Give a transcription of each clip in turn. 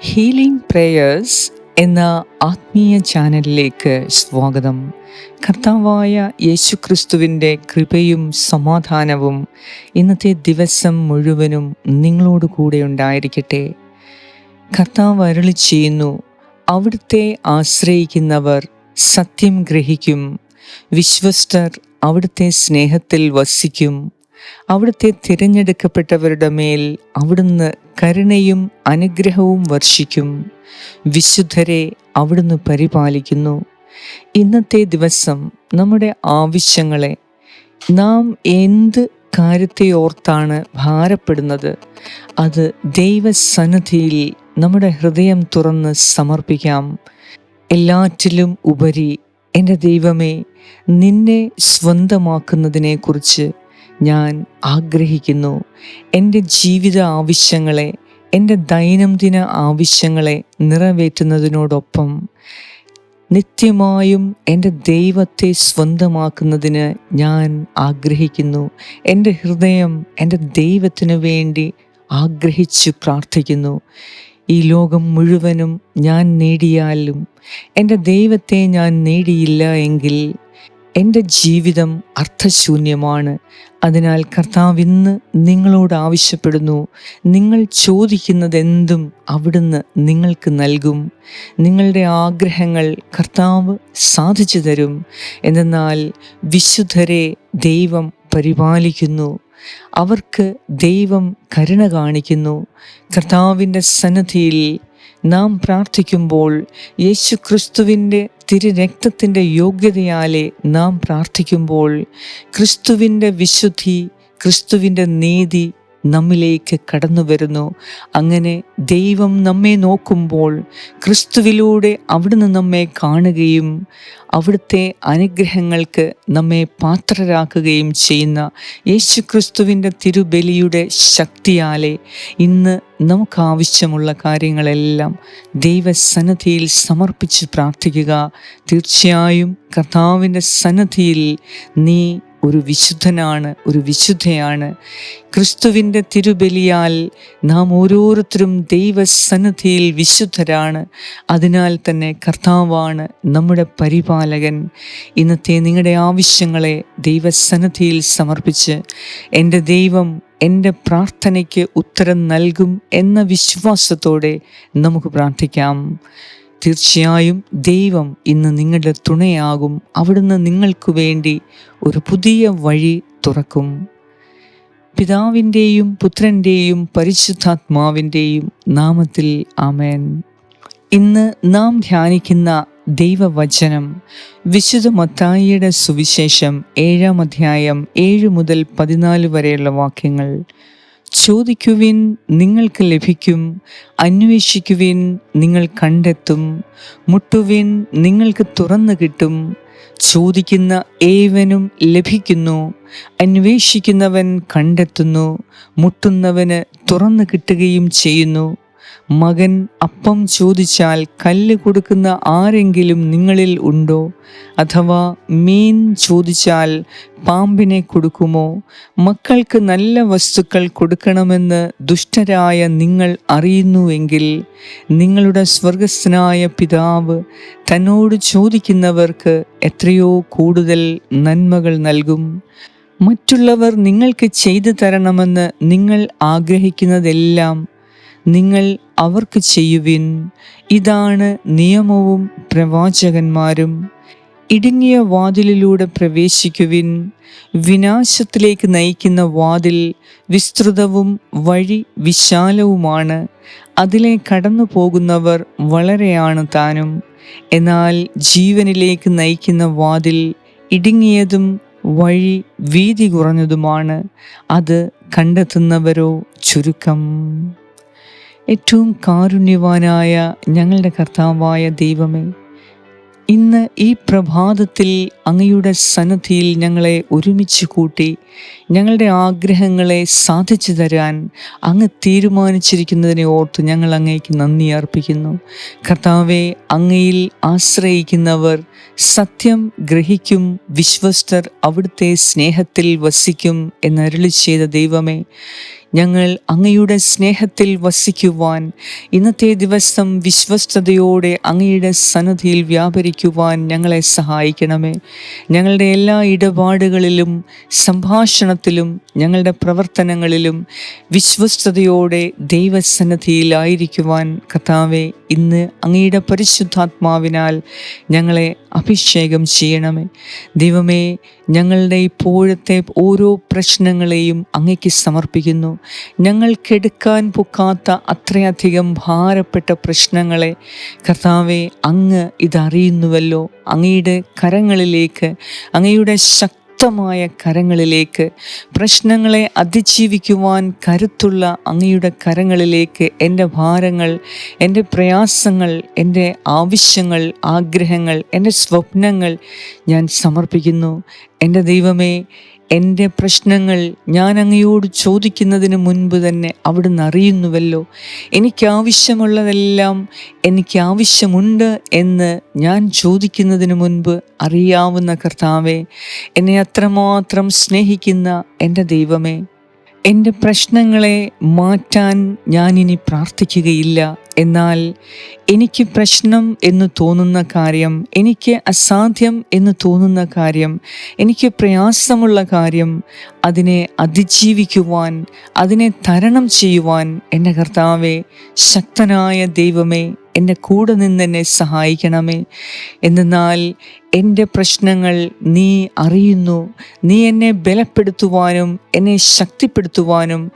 Healing prayers എന്ന ആത്മീയ ചാനലിലേക്ക് സ്വാഗതം. കർത്താവായ യേശു ക്രിസ്തുവിന്റെ കൃപയും സമാധാനവും ഇന്നത്തെ ദിവസം മുഴുവനും നിങ്ങളോട് കൂടെ ഉണ്ടായിരിക്കട്ടെ. കർത്താവ് അരളി ചെയ്യുന്നു അവിടുത്തെ ആശ്രയിക്കുന്നവർ സത്യം ഗ്രഹിക്കും വിശ്വസ്തർ അവിടുത്തെ സ്നേഹത്തിൽ വസിക്കും അവിടുത്തെ തിരഞ്ഞെടുക്കപ്പെട്ടവരുടെ മേൽ അവിടുന്ന് കരുണയും അനുഗ്രഹവും വർഷിക്കും. വിശുദ്ധരെ അവിടുന്ന് പരിപാലിക്കുന്നു. ഇന്നത്തെ ദിവസം നമ്മുടെ ആവശ്യങ്ങളെ നാം എന്ത് കാര്യത്തെ ഓർത്താണ് ഭാരപ്പെടുന്നത്? അത് ദൈവസന്നിധിയിൽ നമ്മുടെ ഹൃദയം തുറന്ന് സമർപ്പിക്കാം. എല്ലാറ്റിലും ഉപരി എന്റെ ദൈവമേ നിന്നെ സ്വന്തമാക്കുന്നതിനെക്കുറിച്ച് ഞാൻ ആഗ്രഹിക്കുന്നു. എന്റെ ജീവിത ആവശ്യങ്ങളെ എന്റെ ദൈനംദിന ആവശ്യങ്ങളെ നിറവേറ്റുന്നതിനോടൊപ്പം നിത്യമായും എന്റെ ദൈവത്തെ സ്വന്തമാക്കുന്നതിന് ഞാൻ ആഗ്രഹിക്കുന്നു. എന്റെ ഹൃദയം എന്റെ ദൈവത്തിനു വേണ്ടി ആഗ്രഹിച്ചു പ്രാർത്ഥിക്കുന്നു. ഈ ലോകം മുഴുവനും ഞാൻ നേടിയാലും എന്റെ ദൈവത്തെ ഞാൻ നേടിയില്ല എങ്കിൽ എന്റെ ജീവിതം അർത്ഥശൂന്യമാണ്. അതിനാൽ കർത്താവ് ഇന്ന് നിങ്ങളോട് ആവശ്യപ്പെടുന്നു. നിങ്ങൾ ചോദിക്കുന്നതെന്തും അവിടുന്ന് നിങ്ങൾക്ക് നൽകും. നിങ്ങളുടെ ആഗ്രഹങ്ങൾ കർത്താവ് സാധിച്ചു തരും. എന്നാൽ വിശുദ്ധരെ ദൈവം പരിപാലിക്കുന്നു. അവർക്ക് ദൈവം കരുണ കാണിക്കുന്നു. കർത്താവിന്റെ സന്നദ്ധിയിൽ നാം പ്രാർത്ഥിക്കുമ്പോൾ യേശു ക്രിസ്തുവിന്റെ തിരുരക്തത്തിന്റെ യോഗ്യതയാലെ നാം പ്രാർത്ഥിക്കുമ്പോൾ ക്രിസ്തുവിന്റെ വിശുദ്ധി ക്രിസ്തുവിന്റെ നീതി നമ്മിലേക്ക് കടന്നു വരുന്നു. അങ്ങനെ ദൈവം നമ്മെ നോക്കുമ്പോൾ ക്രിസ്തുവിലൂടെ അവിടുന്ന് നമ്മെ കാണുകയും അവിടുത്തെ അനുഗ്രഹങ്ങൾക്ക് നമ്മെ പാത്രരാക്കുകയും ചെയ്യുന്ന യേശു ക്രിസ്തുവിന്റെ തിരുബലിയുടെ ശക്തിയാലെ ഇന്ന് നമുക്കാവശ്യമുള്ള കാര്യങ്ങളെല്ലാം ദൈവസന്നദ്ധിയിൽ സമർപ്പിച്ച് പ്രാർത്ഥിക്കുക. തീർച്ചയായും കർത്താവിന്റെ സന്നദ്ധിയിൽ നീ ഒരു വിശുദ്ധനാണ് ഒരു വിശുദ്ധയാണ്. ക്രിസ്തുവിന്റെ തിരുബലിയാൽ നാം ഓരോരുത്തരും ദൈവസന്നിധിയിൽ വിശുദ്ധരാണ്. അതിനാൽ തന്നെ കർത്താവാണ് നമ്മുടെ പരിപാലകൻ. ഇന്നത്തെ നിങ്ങളുടെ ആവശ്യങ്ങളെ ദൈവസന്നിധിയിൽ സമർപ്പിച്ച് എന്റെ ദൈവം എന്റെ പ്രാർത്ഥനയ്ക്ക് ഉത്തരം നൽകും എന്ന വിശ്വാസത്തോടെ നമുക്ക് പ്രാർത്ഥിക്കാം. തീർച്ചയായും ദൈവം ഇന്ന് നിങ്ങളുടെ തുണയാകും. അവിടുന്ന് നിങ്ങൾക്ക് വേണ്ടി ഒരു പുതിയ വഴി തുറക്കും. പിതാവിന്റെയും പുത്രന്റെയും പരിശുദ്ധാത്മാവിന്റെയും നാമത്തിൽ ആമേൻ. ഇന്ന് നാം ധ്യാനിക്കുന്ന ദൈവവചനം വിശുദ്ധ മത്തായിയുടെ സുവിശേഷം ഏഴാം അധ്യായം ഏഴ് മുതൽ പതിനാല് വരെയുള്ള വാക്യങ്ങൾ. ചോദിക്കുവിൻ നിങ്ങൾക്ക് ലഭിക്കും അന്വേഷിക്കുവിൻ നിങ്ങൾ കണ്ടെത്തും മുട്ടുവിൻ നിങ്ങൾക്ക് തുറന്നു കിട്ടും. ചോദിക്കുന്ന ഏവനും ലഭിക്കുന്നു അന്വേഷിക്കുന്നവൻ കണ്ടെത്തുന്നു മുട്ടുന്നവന് തുറന്നു കിട്ടുകയും ചെയ്യുന്നു. മകൻ അപ്പം ചോദിച്ചാൽ കല്ല് കൊടുക്കുന്ന ആരെങ്കിലും നിങ്ങളിൽ ഉണ്ടോ? അഥവാ മീൻ ചോദിച്ചാൽ പാമ്പിനെ കൊടുക്കുമോ? മക്കൾക്ക് നല്ല വസ്തുക്കൾ കൊടുക്കണമെന്ന് ദുഷ്ടരായ നിങ്ങൾ അറിയുന്നുവെങ്കിൽ നിങ്ങളുടെ സ്വർഗസ്ഥനായ പിതാവ് തന്നോട് ചോദിക്കുന്നവർക്ക് എത്രയോ കൂടുതൽ നന്മകൾ നൽകും. മറ്റുള്ളവർ നിങ്ങൾക്ക് ചെയ്തു തരണമെന്ന് നിങ്ങൾ ആഗ്രഹിക്കുന്നതെല്ലാം നിങ്ങൾ അവർക്ക് ചെയ്യുവിൻ. ഇതാണ് നിയമവും പ്രവാചകന്മാരും. ഇടുങ്ങിയ വാതിലിലൂടെ പ്രവേശിക്കുവിൻ. വിനാശത്തിലേക്ക് നയിക്കുന്ന വാതിൽ വിസ്തൃതവും വഴി വിശാലവുമാണ്. അതിലെ കടന്നു പോകുന്നവർ വളരെയാണ് താനും. എന്നാൽ ജീവനിലേക്ക് നയിക്കുന്ന വാതിൽ ഇടുങ്ങിയതും വഴി വീതി കുറഞ്ഞതുമാണ്. അത് കണ്ടെത്തുന്നവരോ ചുരുക്കം. ഏറ്റവും കാരുണ്യവാനായ ഞങ്ങളുടെ കർത്താവായ ദൈവമേ ഇന്ന് ഈ പ്രഭാതത്തിൽ അങ്ങയുടെ സന്നദ്ധിയിൽ ഞങ്ങളെ ഒരുമിച്ച് കൂട്ടി ഞങ്ങളുടെ ആഗ്രഹങ്ങളെ സാധിച്ചു തരാൻ അങ്ങ് തീരുമാനിച്ചിരിക്കുന്നതിനെ ഓർത്ത് ഞങ്ങൾ അങ്ങേക്ക് നന്ദി അർപ്പിക്കുന്നു. കർത്താവെ അങ്ങയിൽ ആശ്രയിക്കുന്നവർ സത്യം ഗ്രഹിക്കും വിശ്വസ്തർ അവിടുത്തെ സ്നേഹത്തിൽ വസിക്കും എന്നരുളി ചെയ്ത ദൈവമേ ഞങ്ങൾ അങ്ങയുടെ സ്നേഹത്തിൽ വസിക്കുവാൻ ഇന്നത്തെ ദിവസം വിശ്വസ്തയോടെ അങ്ങയുടെ സന്നദ്ധിയിൽ വ്യാപരിക്കുവാൻ ഞങ്ങളെ സഹായിക്കണമേ. ഞങ്ങളുടെ എല്ലാ ഇടപാടുകളിലും സംഭാഷണത്തിലും ഞങ്ങളുടെ പ്രവർത്തനങ്ങളിലും വിശ്വസ്തയോടെ ദൈവസന്നദ്ധിയിലായിരിക്കുവാൻ കഥാവെ ഇന്ന് അങ്ങയുടെ പരിശുദ്ധാത്മാവിനാൽ ഞങ്ങളെ അഭിഷേകം ചെയ്യണമേ. ദൈവമേ ഞങ്ങളുടെ ഇപ്പോഴത്തെ ഓരോ പ്രശ്നങ്ങളെയും അങ്ങയ്ക്ക് സമർപ്പിക്കുന്നു. ഞങ്ങൾക്കെടുക്കാൻ പൊക്കാത്ത അത്രയധികം ഭാരപ്പെട്ട പ്രശ്നങ്ങളെ കർത്താവെ അങ്ങ് ഇതറിയുന്നുവല്ലോ. അങ്ങയുടെ കരങ്ങളിലേക്ക് അങ്ങയുടെ ശക്തി ശക്തമായ കരങ്ങളിലേക്ക് പ്രശ്നങ്ങളെ അതിജീവിക്കുവാൻ കരുത്തുള്ള അങ്ങയുടെ കരങ്ങളിലേക്ക് എന്റെ ഭാരങ്ങൾ എന്റെ പ്രയാസങ്ങൾ എന്റെ ആവശ്യങ്ങൾ ആഗ്രഹങ്ങൾ എന്റെ സ്വപ്നങ്ങൾ ഞാൻ സമർപ്പിക്കുന്നു. എന്റെ ദൈവമേ എന്റെ പ്രശ്നങ്ങൾ ഞാൻ അങ്ങയോട് ചോദിക്കുന്നതിന് മുൻപ് തന്നെ അവിടുന്ന് അറിയുന്നുവല്ലോ. എനിക്ക് ആവശ്യമുള്ളതെല്ലാം എനിക്ക് ആവശ്യമുണ്ട് എന്ന് ഞാൻ ചോദിക്കുന്നതിന് മുൻപ് അറിയാവുന്ന കർത്താവെ എന്നെ അത്രമാത്രം സ്നേഹിക്കുന്ന എന്റെ ദൈവമേ എന്റെ പ്രശ്നങ്ങളെ മാറ്റാൻ ഞാനിനി പ്രാർത്ഥിക്കുകയില്ല. എന്നാൽ എനിക്ക് പ്രശ്നം എന്ന് തോന്നുന്ന കാര്യം എനിക്ക് അസാധ്യം എന്ന് തോന്നുന്ന കാര്യം എനിക്ക് പ്രയാസമുള്ള കാര്യം അതിനെ അതിജീവിക്കുവാൻ അതിനെ തരണം ചെയ്യുവാൻ എന്റെ കർത്താവെ ശക്തനായ ദൈവമേ എന്റെ കൂടെ നിന്ന് എന്നെ സഹായിക്കണമേ. എന്നാൽ എന്റെ പ്രശ്നങ്ങൾ നീ അറിയുന്നു നീ എന്നെ ബലപ്പെടുത്തുവാനും എന്നെ ശക്തിപ്പെടുത്തുവാനും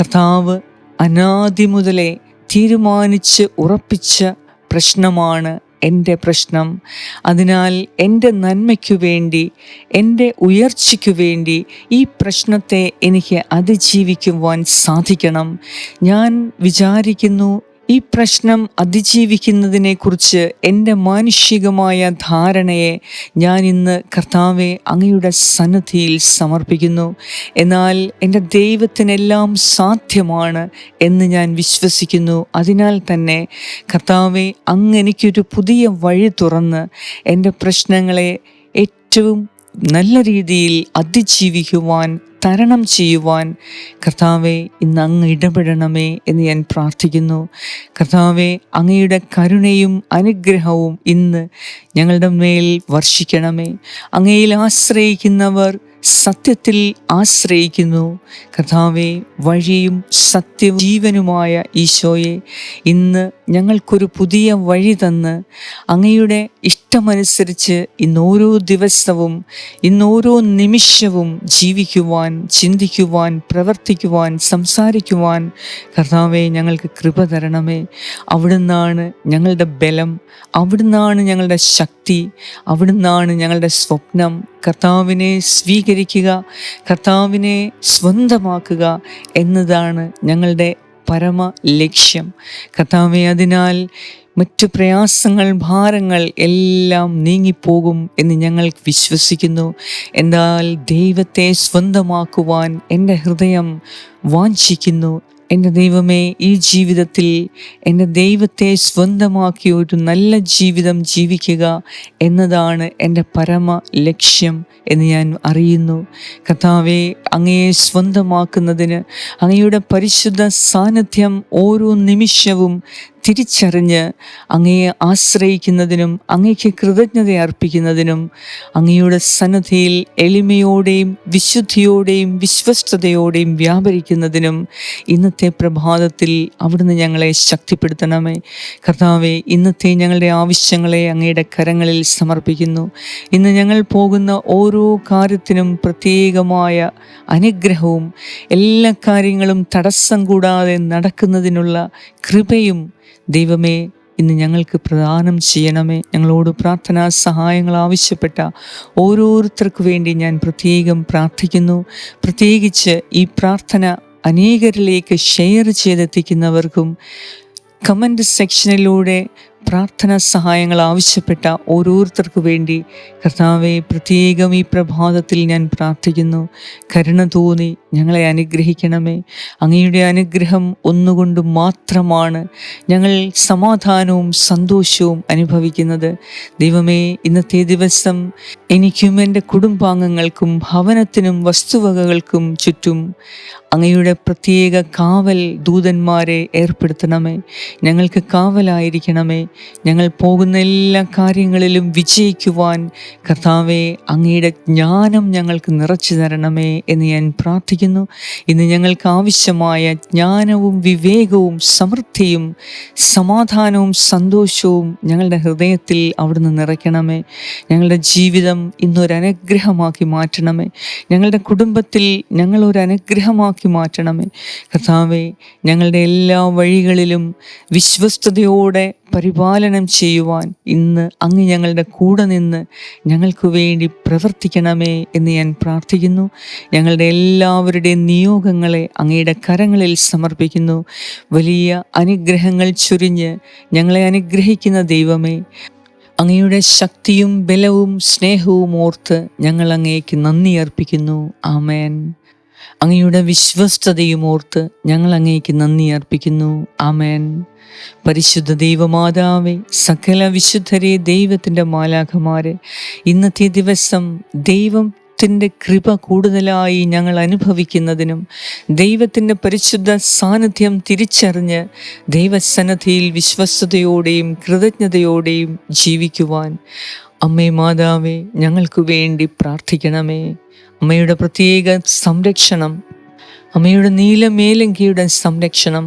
കർത്താവ് അനാദി മുതലേ തീരുമാനിച്ച് ഉറപ്പിച്ച പ്രശ്നമാണ് എന്റെ പ്രശ്നം. അതിനാൽ എന്റെ നന്മയ്ക്കു വേണ്ടി എന്റെ ഉയർച്ചയ്ക്കു വേണ്ടി ഈ പ്രശ്നത്തെ എനിക്ക് അതിജീവിക്കുവാൻ സാധിക്കണം. ഞാൻ വിചാരിക്കുന്നു ഈ പ്രശ്നം അതിജീവിക്കുന്നതിനെക്കുറിച്ച് എന്റെ മാനുഷികമായ ധാരണയെ ഞാൻ ഇന്ന് കർത്താവെ അങ്ങയുടെ സന്നദ്ധിയിൽ സമർപ്പിക്കുന്നു. എന്നാൽ എന്റെ ദൈവത്തിനെല്ലാം സാധ്യമാണ് എന്ന് ഞാൻ വിശ്വസിക്കുന്നു. അതിനാൽ തന്നെ കർത്താവെ അങ്ങ് എനിക്കൊരു പുതിയ വഴി തുറന്ന് എന്റെ പ്രശ്നങ്ങളെ ഏറ്റവും നല്ല രീതിയിൽ അതിജീവിക്കുവാൻ തരണം ചെയ്യുവാൻ. കർത്താവെ ഇന്ന് അങ്ങ് ഇടപെടണമേ എന്ന് ഞാൻ പ്രാർത്ഥിക്കുന്നു. കർത്താവെ അങ്ങയുടെ കരുണയും അനുഗ്രഹവും ഇന്ന് ഞങ്ങളുടെ മേൽ വർഷിക്കണമേ. അങ്ങയിൽ ആശ്രയിക്കുന്നവർ സത്യത്തിൽ ആശ്രയിക്കുന്നു. കഥാവെ വഴിയും സത്യവും ജീവനുമായ ഈശോയെ ഇന്ന് ഞങ്ങൾക്കൊരു പുതിയ വഴി തന്ന് അങ്ങയുടെ ഇഷ്ടമനുസരിച്ച് ഇന്ന് ഓരോ ദിവസവും ഇന്ന് ഓരോ നിമിഷവും ജീവിക്കുവാൻ ചിന്തിക്കുവാൻ പ്രവർത്തിക്കുവാൻ സംസാരിക്കുവാൻ കർത്താവെ ഞങ്ങൾക്ക് കൃപ തരണമേ. അവിടുന്നാണ് ഞങ്ങളുടെ ബലം അവിടുന്നാണ് ഞങ്ങളുടെ ശക്തി അവിടുന്നാണ് ഞങ്ങളുടെ സ്വപ്നം. കർത്താവിനെ സ്വീകരിക്കുക കർത്താവിനെ സ്വന്തമാക്കുക എന്നതാണ് ഞങ്ങളുടെ പരമ ലക്ഷ്യം. കർത്താവെ അതിനാൽ മറ്റു പ്രയാസങ്ങൾ ഭാരങ്ങൾ എല്ലാം നീങ്ങിപ്പോകും എന്ന് ഞങ്ങൾ വിശ്വസിക്കുന്നു. എന്നാൽ ദൈവത്തെ സ്വന്തമാക്കുവാൻ എന്റെ ഹൃദയം വാഞ്ചിക്കുന്നു. എന്റെ ദൈവമേ ഈ ജീവിതത്തിൽ എന്റെ ദൈവത്തെ സ്വന്തമാക്കി ഒരു നല്ല ജീവിതം ജീവിക്കുക എന്നതാണ് എന്റെ പരമ ലക്ഷ്യം എന്ന് ഞാൻ അറിയുന്നു. കഥാവെ അങ്ങയെ സ്വന്തമാക്കുന്നതിന് അങ്ങയുടെ പരിശുദ്ധ സാന്നിധ്യം ഓരോ നിമിഷവും തിരിച്ചറിഞ്ഞ് അങ്ങയെ ആശ്രയിക്കുന്നതിനും അങ്ങയ്ക്ക് കൃതജ്ഞത അർപ്പിക്കുന്നതിനും അങ്ങയുടെ സന്നദ്ധയിൽ എളിമയോടെയും വിശുദ്ധിയോടെയും വിശ്വസ്തയോടെയും വ്യാപരിക്കുന്നതിനും ഇന്നത്തെ പ്രഭാതത്തിൽ അവിടുന്ന് ഞങ്ങളെ ശക്തിപ്പെടുത്തണമേ. കർത്താവെ ഇന്നത്തെ ഞങ്ങളുടെ ആവശ്യങ്ങളെ അങ്ങയുടെ കരങ്ങളിൽ സമർപ്പിക്കുന്നു. ഇന്ന് ഞങ്ങൾ പോകുന്ന ഓരോ കാര്യത്തിനും പ്രത്യേകമായ അനുഗ്രഹവും എല്ലാ കാര്യങ്ങളും തടസ്സം കൂടാതെ നടക്കുന്നതിനുള്ള കൃപയും ദൈവമേ ഇന്ന് ഞങ്ങൾക്ക് പ്രദാനം ചെയ്യണമേ. ഞങ്ങളോട് പ്രാർത്ഥനാ സഹായങ്ങൾ ആവശ്യപ്പെട്ട ഓരോരുത്തർക്കു വേണ്ടി ഞാൻ പ്രത്യേകം പ്രാർത്ഥിക്കുന്നു. പ്രത്യേകിച്ച് ഈ പ്രാർത്ഥന അനേകരിലേക്ക് ഷെയർ ചെയ്തെത്തിക്കുന്നവർക്കും കമന്റ് സെക്ഷനിലൂടെ പ്രാർത്ഥനാ സഹായങ്ങൾ ആവശ്യപ്പെട്ട ഓരോരുത്തർക്കു വേണ്ടി കർത്താവെ പ്രത്യേകം ഈ പ്രഭാതത്തിൽ ഞാൻ പ്രാർത്ഥിക്കുന്നു. കരുണ തോന്നി. ഞങ്ങളെ അനുഗ്രഹിക്കണമേ. അങ്ങയുടെ അനുഗ്രഹം ഒന്നുകൊണ്ട് മാത്രമാണ് ഞങ്ങൾ സമാധാനവും സന്തോഷവും അനുഭവിക്കുന്നത്. ദൈവമേ ഇന്നത്തെ ദിവസം എനിക്കും എന്റെ കുടുംബാംഗങ്ങൾക്കും ഭവനത്തിനും വസ്തുവകകൾക്കും ചുറ്റും അങ്ങയുടെ പ്രത്യേക കാവൽ ദൂതന്മാരെ ഏർപ്പെടുത്തണമേ. ഞങ്ങൾക്ക് കാവലായിരിക്കണമേ. ഞങ്ങൾ പോകുന്ന എല്ലാ കാര്യങ്ങളിലും വിജയിക്കുവാൻ കർത്താവെ അങ്ങയുടെ ജ്ഞാനം ഞങ്ങൾക്ക് നിറച്ചു തരണമേ എന്ന് ഞാൻ പ്രാർത്ഥിക്കുന്നു. ഇന്ന് ഞങ്ങൾക്ക് ആവശ്യമായ ജ്ഞാനവും വിവേകവും സമൃദ്ധിയും സമാധാനവും സന്തോഷവും ഞങ്ങളുടെ ഹൃദയത്തിൽ അവിടുന്ന് നിറയ്ക്കണമേ. ഞങ്ങളുടെ ജീവിതം ഇന്നൊരനുഗ്രഹമാക്കി മാറ്റണമേ. ഞങ്ങളുടെ കുടുംബത്തിൽ ഞങ്ങളൊരനുഗ്രഹമാക്കി മാറ്റണമേ. കർത്താവെ ഞങ്ങളുടെ എല്ലാ വഴികളിലും വിശ്വസ്തയോടെ പരിപാലനം ചെയ്യുവാൻ ഇന്ന് അങ്ങ് ഞങ്ങളുടെ കൂടെ നിന്ന് ഞങ്ങൾക്ക് വേണ്ടി പ്രവർത്തിക്കണമേ എന്ന് ഞാൻ പ്രാർത്ഥിക്കുന്നു. ഞങ്ങളുടെ എല്ലാവരുടെയും നിയോഗങ്ങളെ അങ്ങയുടെ കരങ്ങളിൽ സമർപ്പിക്കുന്നു. വലിയ അനുഗ്രഹങ്ങൾ ചൊരിഞ്ഞ് ഞങ്ങളെ അനുഗ്രഹിക്കുന്ന ദൈവമേ അങ്ങയുടെ ശക്തിയും ബലവും സ്നേഹവും ഓർത്ത് ഞങ്ങൾ അങ്ങേക്ക് നന്ദി അർപ്പിക്കുന്നു. ആമേൻ. അങ്ങയുടെ വിശ്വസ്തതയും ഓർത്ത് ഞങ്ങൾ അങ്ങേക്ക് നന്ദി അർപ്പിക്കുന്നു. ആമേൻ. പരിശുദ്ധ ദൈവമാതാവെ സകല വിശുദ്ധരെ ദൈവത്തിന്റെ മാലാഖമാരെ ഇന്നത്തെ ദിവസം ദൈവം ദൈവത്തിന്റെ കൃപ കൂടുതലായി ഞങ്ങൾ അനുഭവിക്കുന്നതിനും ദൈവത്തിന്റെ പരിശുദ്ധ സാന്നിധ്യം തിരിച്ചറിഞ്ഞ് ദൈവസന്നദ്ധിയിൽ വിശ്വസ്തയോടെയും കൃതജ്ഞതയോടെയും ജീവിക്കുവാൻ അമ്മേ മാതാവേ ഞങ്ങൾക്ക് വേണ്ടി പ്രാർത്ഥിക്കണമേ. അമ്മയുടെ പ്രത്യേക സംരക്ഷണം അമ്മയുടെ നീലമേലങ്കിയുടെ സംരക്ഷണം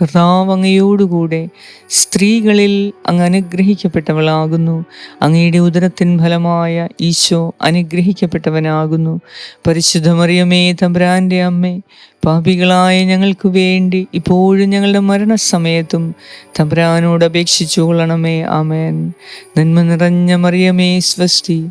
കർത്താവ് അങ്ങയോടുകൂടെ സ്ത്രീകളിൽ അങ്ങ് അനുഗ്രഹിക്കപ്പെട്ടവളാകുന്നു. അങ്ങയുടെ ഉദരത്തിൻ ഫലമായ ഈശോ അനുഗ്രഹിക്കപ്പെട്ടവനാകുന്നു. പരിശുദ്ധമറിയമേ തമ്പ്രാന്റെ അമ്മേ പാപികളായ ഞങ്ങൾക്ക് വേണ്ടി ഇപ്പോഴും ഞങ്ങളുടെ മരണസമയത്തും തമ്പ്രാനോട് അപേക്ഷിച്ചു കൊള്ളണമേ ആമേൻ. നന്മ നിറഞ്ഞ മറിയമേ സ്വസ്തി.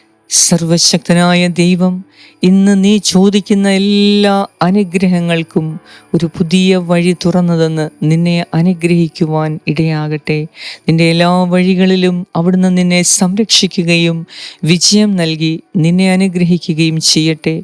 സർവശക്തനായ ദൈവം ഇന്ന് നീ ചോദിക്കുന്ന എല്ലാ അനുഗ്രഹങ്ങൾക്കും ഒരു പുതിയ വഴി തുറന്നതെന്ന് നിന്നെ അനുഗ്രഹിക്കുവാൻ ഇടയാകട്ടെ. നിന്റെ എല്ലാ വഴികളിലും അവിടുന്ന് നിന്നെ സംരക്ഷിക്കുകയും വിജയം നൽകി നിന്നെ അനുഗ്രഹിക്കുകയും ചെയ്യട്ടെ.